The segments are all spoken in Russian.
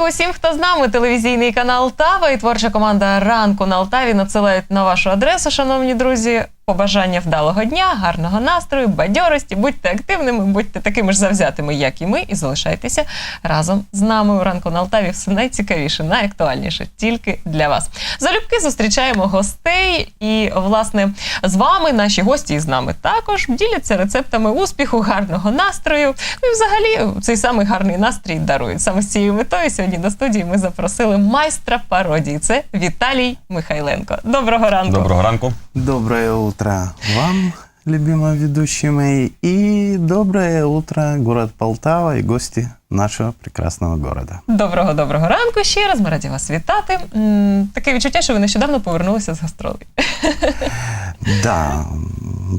ранку усім, хто з нами. Телевізійний канал Алтава і творча команда ранку на Алтаві надсилають на вашу адресу, шановні друзі. Побажання вдалого дня, гарного настрою, бадьорості. Будьте активними, будьте такими ж завзятими, як і ми, і залишайтеся разом з нами у ранку на Алтаві. Все найцікавіше, найактуальніше тільки для вас. Залюбки зустрічаємо гостей, і власне з вами наші гості і з нами також діляться рецептами успіху, гарного настрою. Ну і взагалі цей самий гарний настрій дарують. Саме з цією метою сьогодні до студії ми запросили майстра пародії. Це Віталій Михайленко. Доброго ранку. Доброго ранку. Доброе утро вам, любимые ведущие мои, и доброе утро, город Полтава и гости нашего прекрасного города. Доброго доброго ранку ще раз. Ми раді вас вітати. М, Таке відчуття, що ви нещодавно повернулися з гастролей. Да,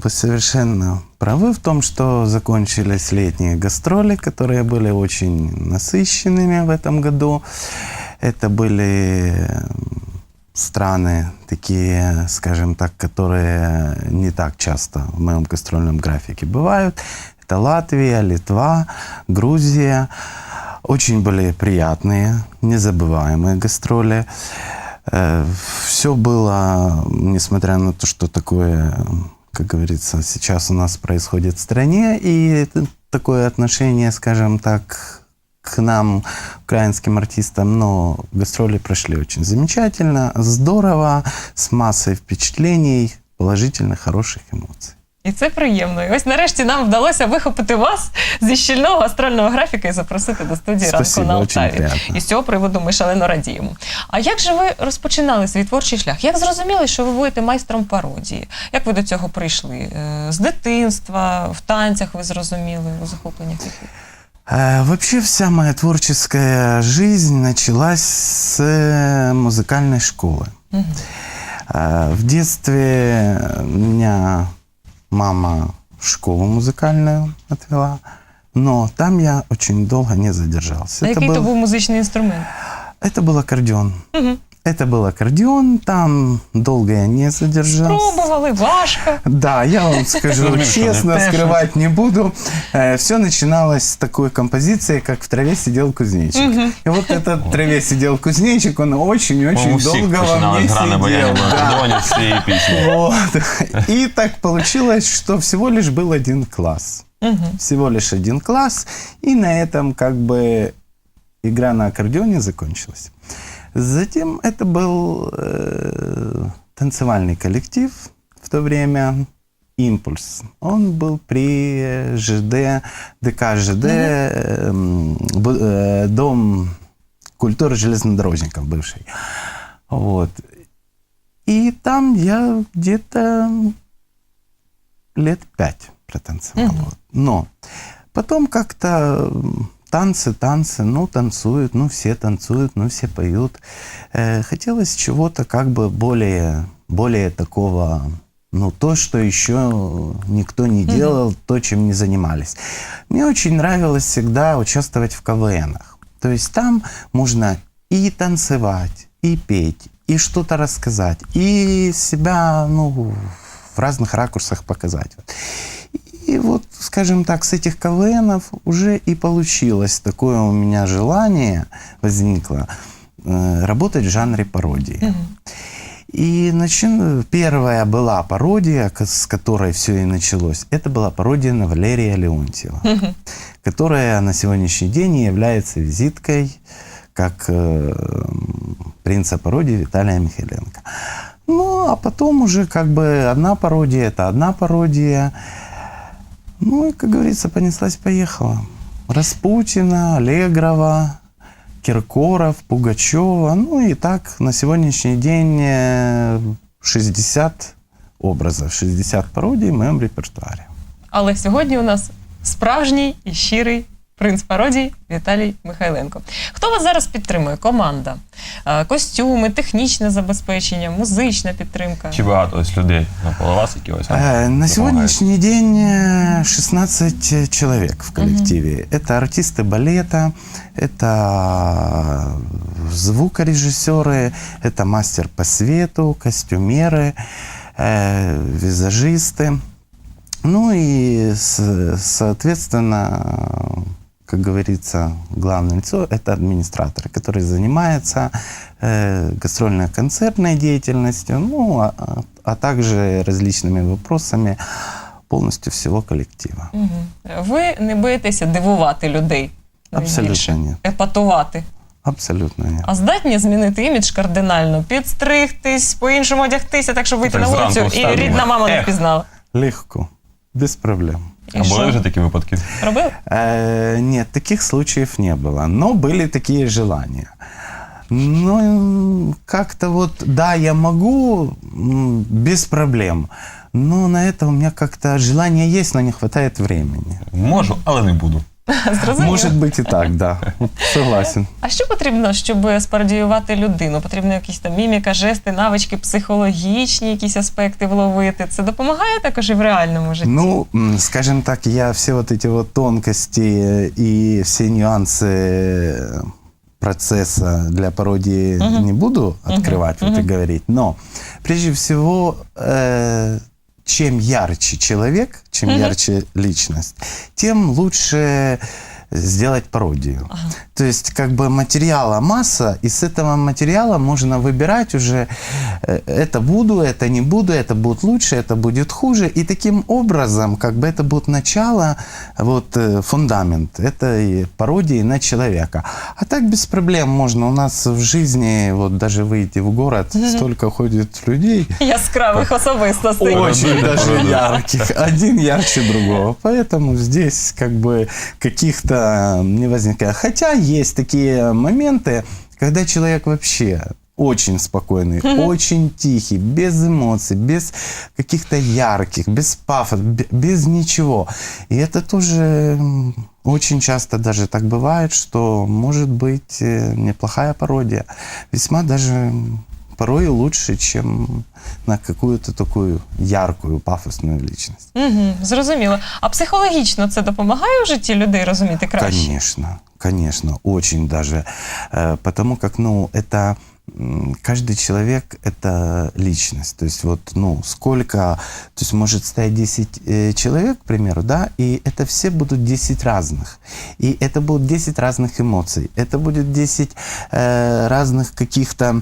вы совершенно правы в том, что закончились летние гастроли, которые были очень насыщенными в этом году. Это были страны такие, скажем так, которые не так часто в моем гастрольном графике бывают. Это Латвия, Литва, Грузия. Очень были приятные, незабываемые гастроли. Все было, несмотря на то, что такое, как говорится, сейчас у нас происходит в стране, и такое отношение, скажем так, к нам, украинским артистам, но гастроли прошли очень замечательно, здорово, с массой впечатлений, положительных, хороших эмоций. І це приємно. І ось нарешті нам вдалося вихопити вас зі щільного гастрольного графіка і запросити до студії Спасибо, ранку на Алтаві. І з цього приводу ми шалено радіємо. А як же ви розпочинали свій творчий шлях? Як зрозуміли, що ви будете майстром пародії? Як ви до цього прийшли? Е, З дитинства, в танцях ви зрозуміли, у захопленнях яких? Э, Вообще вся моя творческая жизнь началась с э, музыкальной школы. Э, В детстве меня мама в школу музыкальную отвела, но там я очень долго не задержался. А Это який то был, був музичний інструмент? это был аккордеон. Мгм. Это был аккордеон, там долго я не задержался. Пробували, важко. Да, я вам скажу Разумею, что честно, не пишешь. скрывать не буду. Все начиналось с такой композиции, как «В траве сидел кузнечик». И вот этот «В траве сидел кузнечик», он очень-очень По-моєму, всіх долго во починали мне гра на баяні сидел. на Да. акордеоні з цієї пісні. Вот. И так получилось, что всего лишь был один класс. Всего лишь один класс. И на этом как бы игра на аккордеоне закончилась. Затем это был э, танцевальный коллектив в то время «Импульс». Он был при ЖД, ДК ЖД, бу- э, Дом культуры железнодорожников бывший. Вот. И там я где-то лет пять протанцевал. Вот. Но потом как-то танцы, танцы, ну, танцуют, ну, все танцуют, ну, все поют. Э, хотелось чего-то как бы более, более такого, ну, то, что еще никто не делал, то, чем не занимались. Мне очень нравилось всегда участвовать в КВНах. То есть там можно и танцевать, и петь, и что-то рассказать, и себя, ну, в разных ракурсах показать. И вот, скажем так, с этих КВНов уже и получилось такое у меня желание возникло э, работать в жанре пародии. И начи- первая была пародия, с которой все и началось. Это была пародия на Валерия Леонтьева, которая на сегодняшний день является визиткой как э, принца пародии Виталия Михайленко. Ну, а потом уже как бы одна пародия, это одна пародия. Ну, и, как говорится, понеслась-поехала. Распутина, Аллегрова, Киркоров, Пугачева. Ну и так на сегодняшний день э, 60 образов, 60 пародий в моем репертуаре. Але сьогодні у нас справжній і щирий принц пародій Віталій Михайленко. Хто вас зараз підтримує? Команда, Е, костюми, технічне забезпечення, музична підтримка. Чи багато ось людей навколо вас, які ось вам Э, На допомагають? сегодняшний день э, 16 человек в коллективе. Это артисты балета, это звукорежиссеры, это мастер по свету, костюмеры, э, визажисты. Ну и, с- соответственно, как говорится, главное лицо – это администратор, который занимается э, гастрольно-концертной деятельностью, ну, а, а- а также различными вопросами полностью всего коллектива. Мгм. Ви не боїтеся дивувати людей? Абсолютно найбільше? ні. Епатувати. Абсолютно нет. А здатні змінити імідж кардинально, підстригтись, по-іншому одягтися, так щоб вийти Так на зранку вулицю і встав, рідна думаю, мама не «Ех». впізнала. Легко, без проблем. А були вже такі випадки? Робили? Э, нет, таких случаев не было, но были такие желания. Ну, как-то вот, да, я могу м, без проблем, но на это у меня как-то желание есть, но не хватает времени. Можу, але не буду. Зрозуміло. Может быть и так, да. Вот Согласен. А що потрібно, щоб спарадіювати людину? Потрібно якісь там міміка, жести, навички, психологічні якісь аспекти вловити. Це допомагає також і в реальному житті? Ну, м, скажем так, я все вот эти вот тонкости и все нюансы процесса для пародии не буду открывать вот и говорить, но прежде всего, э, чем ярче человек, чем ярче личность, тем лучше сделать пародию. То есть как бы материала масса, и с этого материала можно выбирать уже э, это буду, это не буду, это будет лучше, это будет хуже. И таким образом как бы это будет начало, вот э, фундамент этой пародии на человека. А так без проблем можно. У нас в жизни, вот даже выйти в город, столько ходит людей, Яскравих особистостей. очень Да, даже да, да. ярких. Один ярче другого. Поэтому здесь как бы каких-то не возникает. Хотя есть такие моменты, когда человек вообще очень спокойный, очень тихий, без эмоций, без каких-то ярких, без пафоса, бе- без ничего. И это тоже очень часто даже так бывает, что может быть э, неплохая пародия. Весьма даже порой лучше, чем на какую-то такую яркую, пафосную личность. Угу, зрозуміло. А психологічно це допомагає в житті людей розуміти краще? Конечно, конечно, очень даже. Э, Потому как, ну, это м, каждый человек – это личность. То есть вот, ну, сколько, то есть может стоять 10 э, человек, к примеру, да, и это все будут 10 разных. И это будут 10 разных эмоций. Это будет 10 э, разных каких-то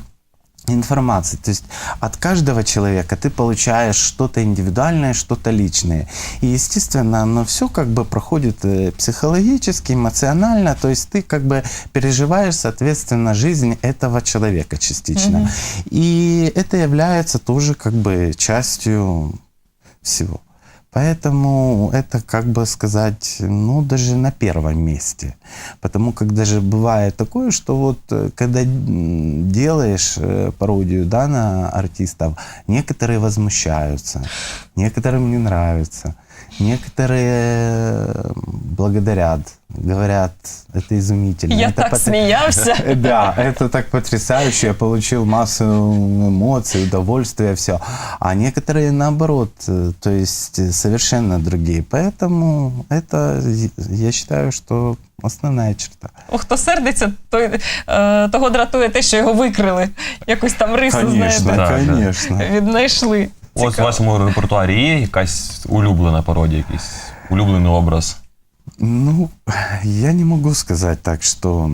информации. То есть от каждого человека ты получаешь что-то индивидуальное, что-то личное. И, естественно, оно все как бы проходит э, психологически, эмоционально. То есть ты как бы переживаешь, соответственно, жизнь этого человека частично. И это является тоже как бы частью всего. Поэтому это, как бы сказать, ну, даже на первом месте. Потому как даже бывает такое, что вот э, когда делаешь э, пародию да, на артистов, некоторые возмущаются, некоторым не нравится, некоторые э, благодарят, говорят, это изумительно. Я это так пот- сміявся. Э, Да, это так потрясающе. Я получил массу эмоций, удовольствия, все. А некоторые наоборот, э, то есть э, совершенно другие. Поэтому это, я считаю, что основная черта. О, хто сердиться, той, е, того дратує те, що його викрили. Якусь там рису, Конечно, знаєте, Да, да. конечно. віднайшли. Ось в Цікаво. вашому репертуарі є якась улюблена пародія, якийсь улюблений образ. Ну, я не могу сказать так, что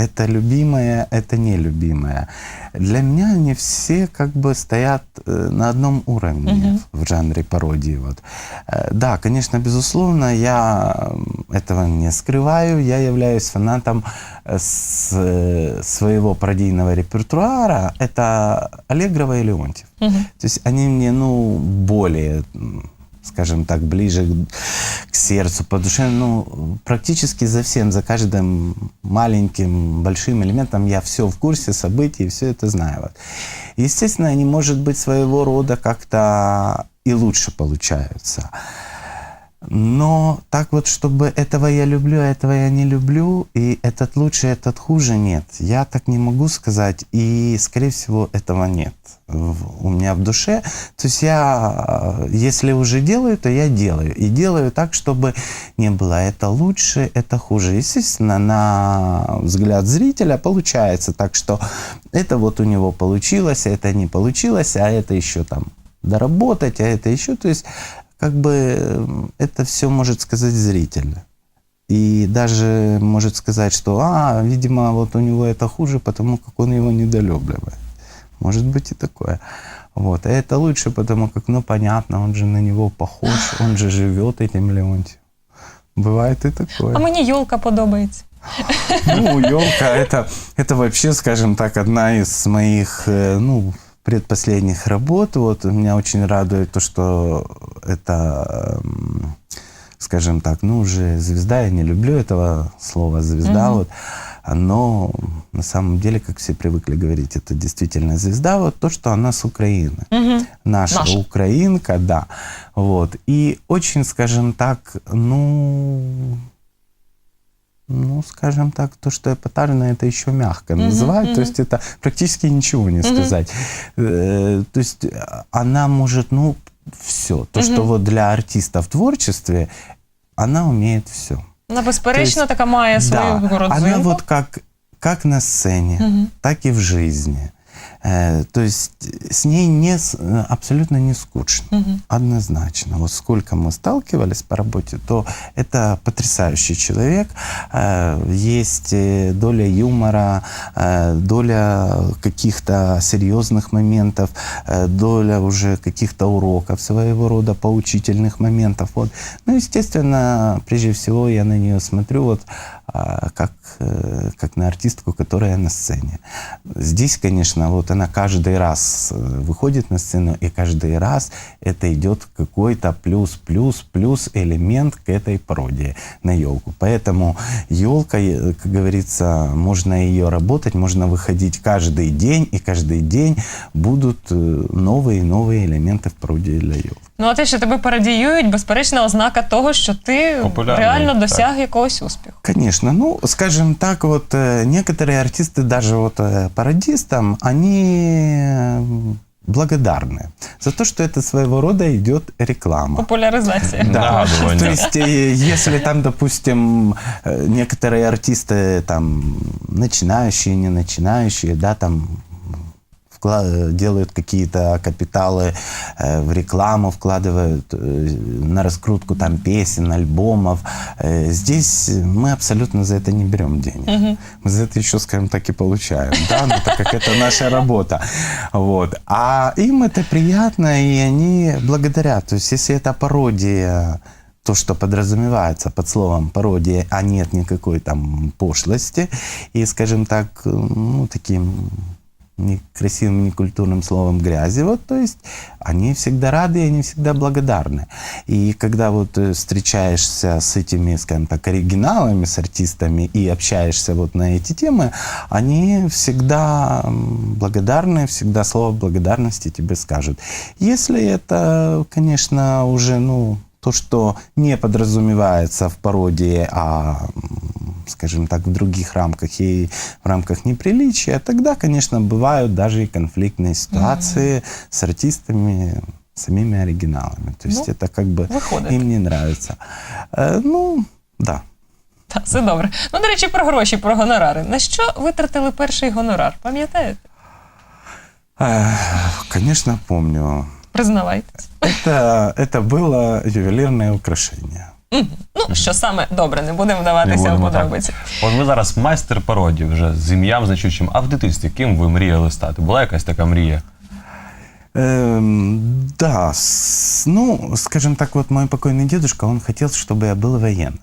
это любимое, это нелюбимое. Для меня они все как бы стоят э, на одном уровне в жанре пародии. Вот. Э, Да, конечно, безусловно, я этого не скрываю. Я являюсь фанатом э, с, своего пародийного репертуара. Это Аллегрова и Леонтьев. То есть они мне, ну, более скажем так, ближе к, к сердцу, по душе, ну, практически за всем, за каждым маленьким, большим элементом я все в курсе событий, все это знаю. Вот. Естественно, они, может быть, своего рода как-то и лучше получаются. Но так вот, чтобы этого я люблю, а этого я не люблю, и этот лучше, этот хуже, нет. Я так не могу сказать, и, скорее всего, этого нет у меня в душе. То есть я, если уже делаю, то я делаю. И делаю так, чтобы не было это лучше, это хуже. Естественно, на взгляд зрителя получается так, что это вот у него получилось, а это не получилось, а это еще там доработать, а это еще. То есть как бы э, это все может сказать зритель. и даже может сказать, что, а, видимо, вот у него это хуже, потому как он его недолюбливает. Может быть и такое. Вот. А это лучше, потому как, ну, понятно, он же на него похож, он же живет этим Леонтьем. Бывает и такое. А мені Юлка подобається. Ну, елка это, это вообще, скажем так, одна из моих, э, ну, предпоследних работ. Вот меня очень радует то, что это, эм, скажем так, ну, уже звезда, я не люблю этого слова звезда, вот, но на самом деле, как все привыкли говорить, это действительно звезда, вот то, что она с Украины. Угу. Наша, Наша. украинка, да. Вот. И очень, скажем так, ну, ну, скажем так, то, что эпатажно, это еще мягко называть. То есть это практически ничего не сказать. Э, То есть э, она может, ну, все. То, что вот для артиста в творчестве, она умеет все. Вона безперечно То есть, така має свою Да, родзинку. она вот как, как на сцене, так и в жизни. Э, То есть с ней не, э, абсолютно не скучно. Однозначно. Вот сколько мы сталкивались по работе, то это потрясающий человек. Э, Есть доля юмора, доля каких-то серьезных моментов, доля уже каких-то уроков своего рода, поучительных моментов. Вот. Ну, естественно, прежде всего я на нее смотрю вот как, э, как на артистку, которая на сцене. Здесь, конечно, вот она каждый раз э, выходит на сцену, и каждый раз это идет какой-то плюс, плюс, плюс элемент к этой пародии на елку. Поэтому елка, э, как говорится, можно ее работать, можно выходить каждый день, и каждый день будут новые и новые элементы в пародии для елки. Ну, а те, що тебе пародіюють, безперечна ознака того, що ти Популярний, реально так. досяг якогось успіху. Конечно, ну, скажем так, вот э, некоторые артисты, даже вот э, пародистам, они э, благодарны за то, что это своего рода идет реклама. Популяризація. Да, Нагадывание. то есть, э, если там, допустим, э, некоторые артисты, там, начинающие, не начинающие, да, там, вкла- э, делают какие-то капиталы э, в рекламу, вкладывают э, на раскрутку там песен, альбомов. Э, Здесь мы абсолютно за это не берем денег. Мы за это еще, скажем так, и получаем, да, ну, так как это наша работа. Вот. А им это приятно, и они благодарят. То есть, если это пародия то, что подразумевается под словом пародия, а нет никакой там пошлости, и, скажем так, ну, таким некрасивым, некультурным словом грязи, вот, то есть они всегда рады, и они всегда благодарны. И когда вот э, встречаешься с этими, скажем так, оригиналами, с артистами и общаешься вот на эти темы, они всегда благодарны, всегда слово благодарности тебе скажут. Если это, конечно, уже, ну, то, что не подразумевается в пародии, а, м, скажем так, в других рамках и в рамках неприличия, тогда, конечно, бывают даже и конфликтные ситуации с артистами, самими оригиналами. То есть Ну, это как бы выходит. им не нравится. Э, ну, да. Так, все добре. Ну, до речі, про гроші, про гонорари. На що витратили перший гонорар? Пам'ятаєте? Э, конечно, помню. Признавайтесь. Это, это было ювелирное украшение. Ну, що саме добре, не будемо вдаватися Не в будемо так. подробиці. От ви зараз майстер пародії вже з ім'ям значущим. А в дитинстві ким ви мріяли стати? Була якась така мрія? Эм, да, с- ну, скажем так, вот мой покойный дедушка, он хотел, чтобы я был военным.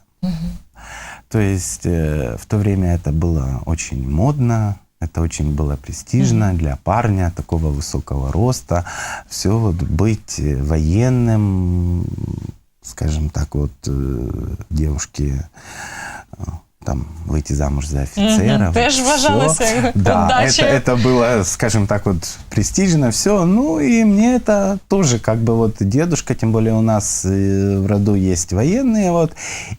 То есть э, в то время это было очень модно, это очень было престижно для парня такого высокого роста. Все вот быть э, военным, скажем так, вот э, девушки э, там выйти замуж за офицера. Мгм. Теж вважалося Всё. Да, это, это было, скажем так, вот престижно все. Ну и мне это тоже как бы вот дедушка, тем более у нас э, в роду есть военные, вот.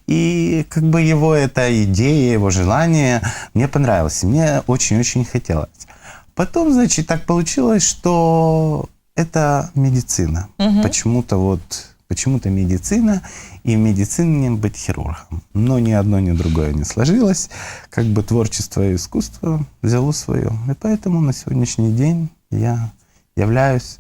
И как бы его эта идея, его желание мне понравилось. Мне очень-очень хотелось. Потом, значит, так получилось, что это медицина. Почему-то вот почему-то медицина, и в медицине быть хирургом. Но ни одно, ни другое не сложилось. Как бы творчество и искусство взяло свое. И поэтому на сегодняшний день я являюсь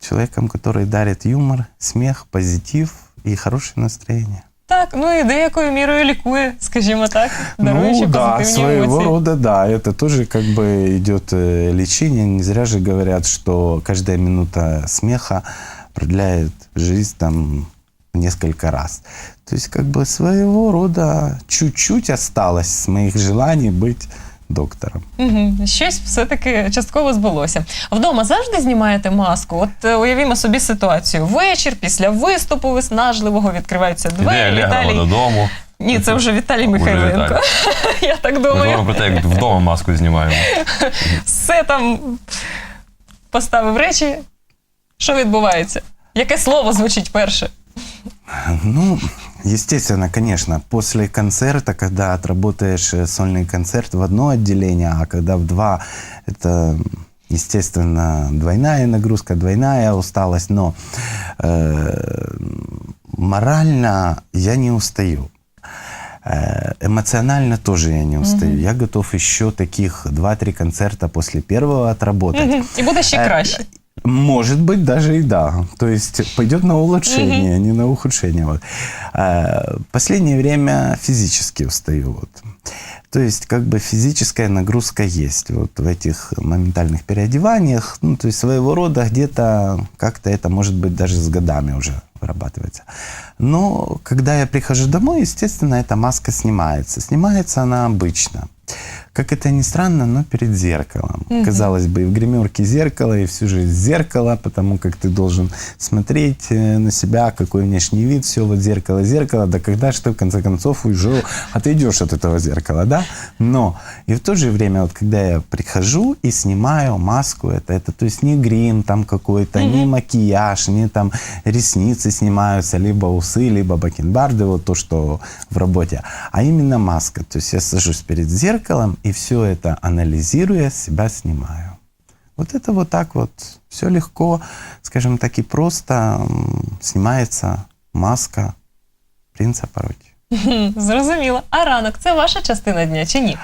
человеком, который дарит юмор, смех, позитив и хорошее настроение. Так, ну і деякою мірою лікує, скажімо так, даруючи ну да, позитивні своего емоції. рода, да, это тоже как бы идет э, лечение. Не зря же говорят, что каждая минута смеха продляет жизнь там несколько раз. То есть как бы своего рода чуть-чуть осталось с моих желаний быть доктором. Угу. Щось все-таки частково збулося. Вдома завжди знімаєте маску. От е, уявімо собі ситуацію. Вечір після виступу виснажливого відкриваються Іде двері. Алегрова Віталій. додому. Ні, це вже Віталій Уже Михайленко. Віталій. Я так Ми думаю. говоримо про те, як вдома маску знімаємо. Все там поставив речі. Що відбувається? Яке слово звучить перше? Ну, естественно, конечно, после концерта, когда отработаешь э, сольный концерт в одно отделение, а когда в два, это, естественно, двойная нагрузка, двойная усталость, но э, морально я не устаю. Э, Эмоционально тоже я не устаю. Я готов еще таких 2-3 концерта после первого отработать. Мгм. І буде ще Э, краще. Может быть, даже и да. То есть пойдет на улучшение, не на ухудшение. Вот. А, Последнее время физически устаю. Вот. То есть, как бы физическая нагрузка есть вот в этих моментальных переодеваниях. Ну, то есть, своего рода где-то как-то это, может быть, даже с годами уже вырабатывается. Но когда я прихожу домой, естественно, эта маска снимается. Снимается она обычно. Как это ни странно, но перед зеркалом. Казалось бы, и в гримерке зеркало, и всю жизнь зеркало, потому как ты должен смотреть э, на себя, какой внешний вид, все вот зеркало, зеркало, да когда же ты в конце концов уже отойдешь от этого зеркала, да? Но и в то же время, вот когда я прихожу и снимаю маску, это, это то есть не грим там какой-то, не макияж, не там ресницы снимаются, либо усы, либо бакенбарды, вот то, что в работе, а именно маска. То есть я сажусь перед зеркалом и все это анализируя себя снимаю. Вот это вот так вот все легко, скажем так, и просто снимается маска принца. Хм, Зрозуміло. А ранок це ваша частина дня чи ні?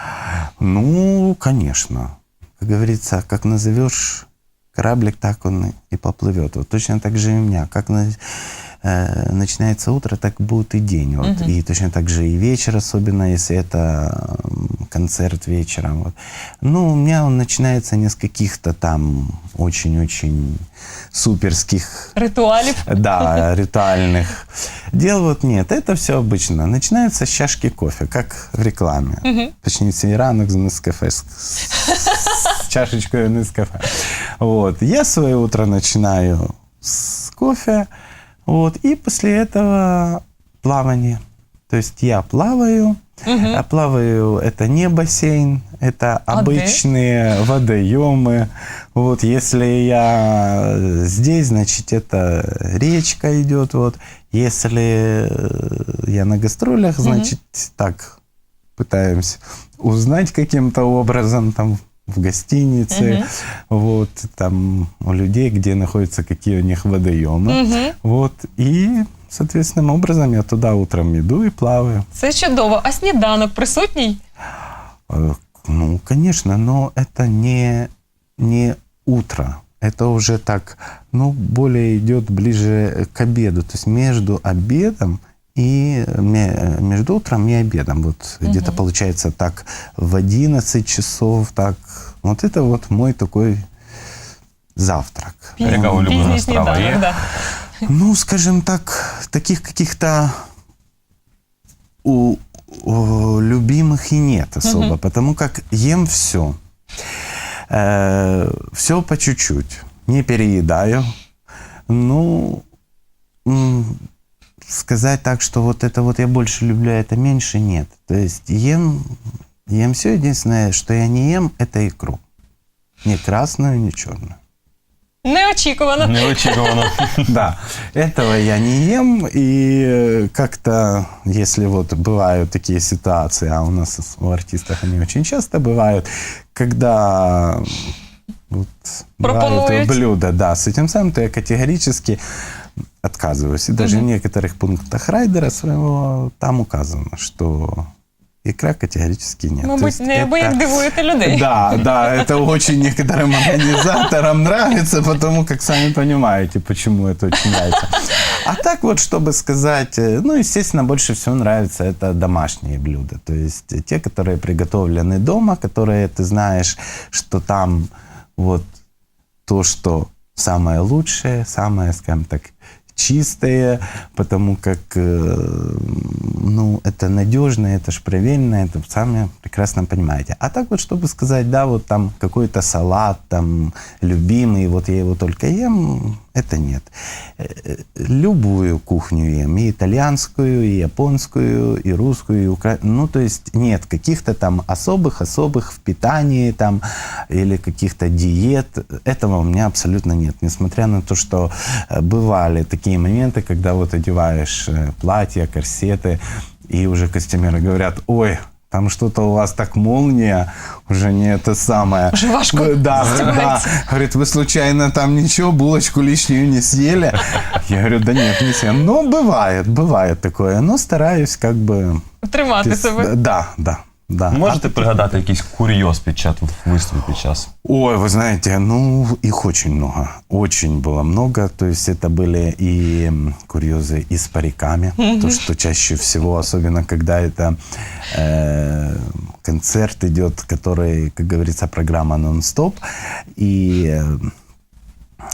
Ну, конечно. Как говорится, как назовешь кораблик, так он и поплывет. Вот точно так же и у меня. Как э, начинается утро, так будет и день. Вот. И точно так же и вечер, особенно если это концерт вечером. Вот. Ну, у меня он начинается не с каких-то там очень-очень суперских Ритуалів. да, ритуальных дел вот нет. Это все обычно. Начинается с чашки кофе, как в рекламе. Точнее, ранок с Нескафе, с, с чашечкой Нескафе. Вот. Я свое утро начинаю с кофе, вот, и после этого плавание. То есть я плаваю, а плаваю это не бассейн, это обычные водоемы. Вот если я здесь, значит, это речка идет. Вот. Если э, я на гастролях, значит, так пытаемся узнать каким-то образом там в гостинице, вот там у людей, где находятся какие у них водоемы. Вот. И соответственным образом я туда утром иду и плаваю. Це чудово. А сніданок присутній? Э, Ну, конечно, но это не, не утро. Это уже так, ну, более идет ближе к обеду. То есть между обедом и ме- между утром и обедом. Вот где-то получается так в 11 часов, так. Вот это вот мой такой завтрак. Яка улюблена Пізній страва сніданок, є? да. Ну, скажем так, таких каких-то у, у любимых и нет особо, потому как ем все. все по чуть-чуть. Не переедаю. Ну, м, сказать так, что вот это вот я больше люблю, а это меньше, нет. То есть ем, ем все. Единственное, что я не ем, это икру. Ни красную, ни черную. Неочікувано. Неочікувано. Да, этого я не ем, и э, как-то, если вот бывают такие ситуации, а у нас у артистов они очень часто бывают, когда вот бывают блюда, да, с этим самым, то я категорически отказываюсь. И даже в некоторых пунктах райдера своего там указано, что икра категорически нет. Мабуть, есть неабияк это- дивуєте людей. Да, да, это очень некоторым организаторам нравится, потому как сами понимаете, почему это очень нравится. А так вот, чтобы сказать, э, ну, естественно, больше всего нравится это домашние блюда. То есть те, которые приготовлены дома, которые ты знаешь, что там вот то, что самое лучшее, самое, скажем так, чистое, потому как, э, ну, это надежно, это ж проверено, это сами прекрасно понимаете. А так вот, чтобы сказать, да, вот там какой-то салат, там, любимый, вот я его только ем, это нет. Э, э, Любую кухню ем, и итальянскую, и японскую, и русскую, и украинскую. Ну, то есть нет каких-то там особых-особых в питании там или каких-то диет. Этого у меня абсолютно нет. Несмотря на то, что э, бывали такие моменты, когда вот одеваешь платья, корсеты, и уже костюмеры говорят, ой, там что-то у вас так молния, уже не это самое. Уже Вы- Да, да. Говорит, вы случайно там ничего, булочку лишнюю не съели? Я говорю, да нет, не съел. Но бывает, бывает такое. Но стараюсь как бы... Тримати себе. Да, да, да. Можете пригадати якийсь курйоз під час виступу під час? Ой, вы знаете, ну, их очень много. Очень было много. То есть это были и курьезы и с париками. То, что чаще всего, особенно когда это э, концерт идет, который, как говорится, программа нон-стоп. И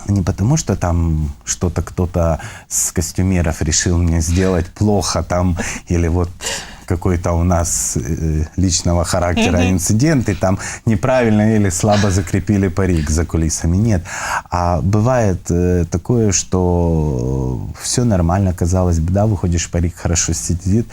не потому, что там что-то кто-то с костюмеров решил мне сделать плохо там, или вот какой-то у нас э, личного характера инцидент, и там неправильно или слабо закрепили парик за кулисами. Нет. А бывает э, такое, что все нормально, казалось бы, да, выходишь, парик хорошо сидит,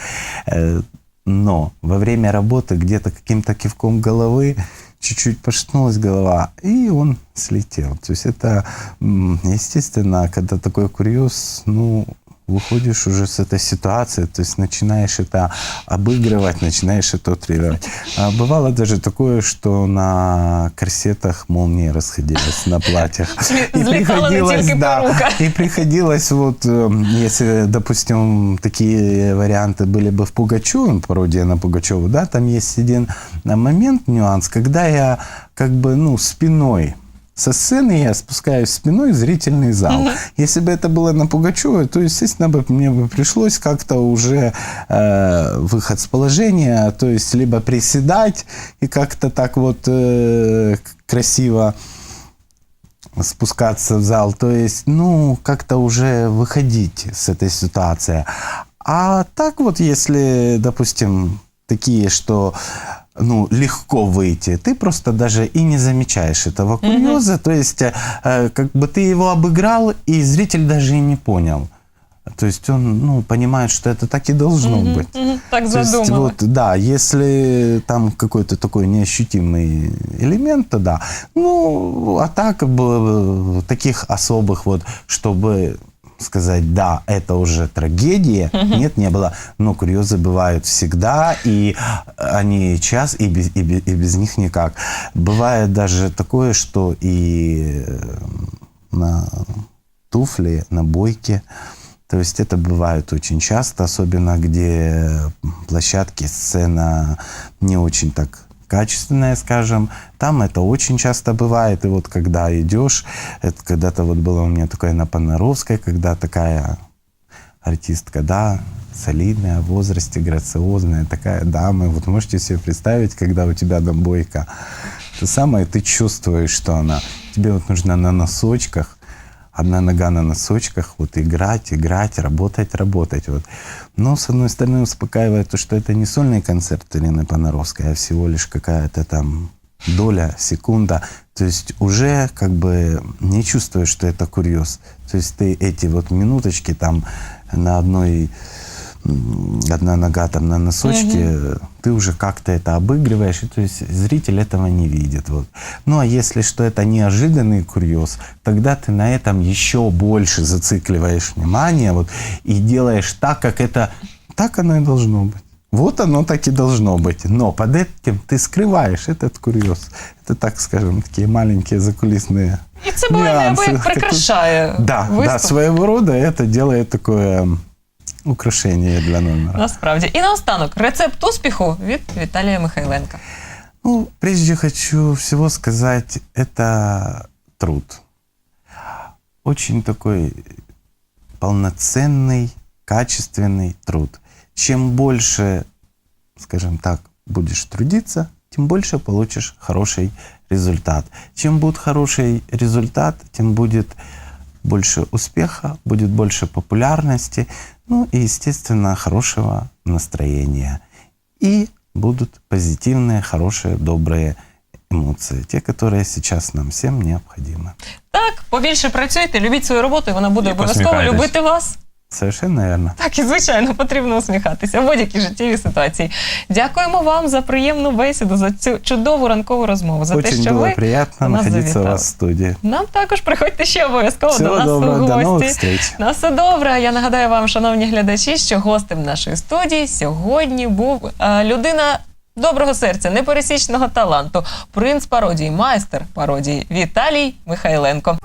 э, но во время работы где-то каким-то кивком головы чуть-чуть пошатнулась голова, и он слетел. То есть это, естественно, когда такой курьез, ну, выходишь уже с этой ситуации, то есть начинаешь это обыгрывать, начинаешь это утрировать. А бывало даже такое, что на корсетах молнии расходились на платьях. И приходилось, да, и приходилось вот, э, если, допустим, такие варианты были бы в Пугачеве, пародия на Пугачеву, да, там есть один э, момент, нюанс, когда я как бы, ну, спиной со сцены я спускаюсь спиной в зрительный зал. Если бы это было на Пугачеве, то, естественно, бы мне бы пришлось как-то уже э, выход с положения, то есть либо приседать и как-то так вот э, красиво спускаться в зал, то есть, ну, как-то уже выходить с этой ситуации. А так вот, если, допустим, такие, что ну, легко выйти, ты просто даже и не замечаешь этого курьеза, то есть, э, как бы ты его обыграл, и зритель даже и не понял. То есть он, ну, понимает, что это так и должно быть. Мгм, Так То есть, вот, да, если там какой-то такой неощутимый элемент, то да. Ну, а так бы таких особых вот, чтобы сказать, да, это уже трагедия, нет, не было. Но курьезы бывают всегда, и они час, и без, и без, и без них никак. Бывает даже такое, что и э, на туфли, на бойке, то есть это бывает очень часто, особенно где площадки, сцена не очень так качественная, скажем, там это очень часто бывает. И вот когда идешь, это когда-то вот было у меня такое на Панаровской, когда такая артистка, да, солидная, в возрасте, грациозная, такая дама. Вот можете себе представить, когда у тебя там бойка, то самое ты чувствуешь, что она. Тебе вот нужно на носочках, одна нога на носочках, вот играть, играть, работать, работать. Вот. Но, с одной стороны, успокаивает то, что это не сольный концерт Елены Понаровской, а всего лишь какая-то там доля, секунда. То есть уже как бы не чувствуешь, что это курьез. То есть ты эти вот минуточки там на одной одна нога там на носочке, ты уже как-то это обыгрываешь, и то есть зритель этого не видит. Вот. Ну а если что это неожиданный курьез, тогда ты на этом еще больше зацикливаешь внимание вот, и делаешь так, как это так оно и должно быть. Вот оно так и должно быть. Но под этим ты скрываешь этот курьез. Это, так скажем, такие маленькие закулисные І це буває нюансы, неабияк которые- прикрашає Да, виступ. да, своего рода это делает такое украшение для номера. Насправді. І наостанок рецепт успіху від Віталія Михайленка. Ну, прежде хочу всего сказать, это труд. Очень такой полноценный, качественный труд. Чем больше, скажем так, будешь трудиться, тем больше получишь хороший результат. Чем будет хороший результат, тем будет больше успеха, будет больше популярности, ну и, естественно, хорошего настроения. И будут позитивные, хорошие, добрые эмоции, те, которые сейчас нам всем необходимы. Так, побільше працюйте, любіть свою роботу, і вона буде І обов'язково посміхайтесь. любити вас. Совершенно верно. Так, і звичайно, потрібно усміхатися в будь-якій життєвій ситуації. Дякуємо вам за приємну бесіду, за цю чудову ранкову розмову, за те, що было ви нас находиться у вас в студии. Нам також приходьте ще обов'язково до нас доброго, у до гості. встреч. На все добре. Я нагадаю вам, шановні глядачі, що гостем нашої студії сьогодні був е, людина. Доброго серця, непересічного таланту, принц пародії, майстер пародії Віталій Михайленко.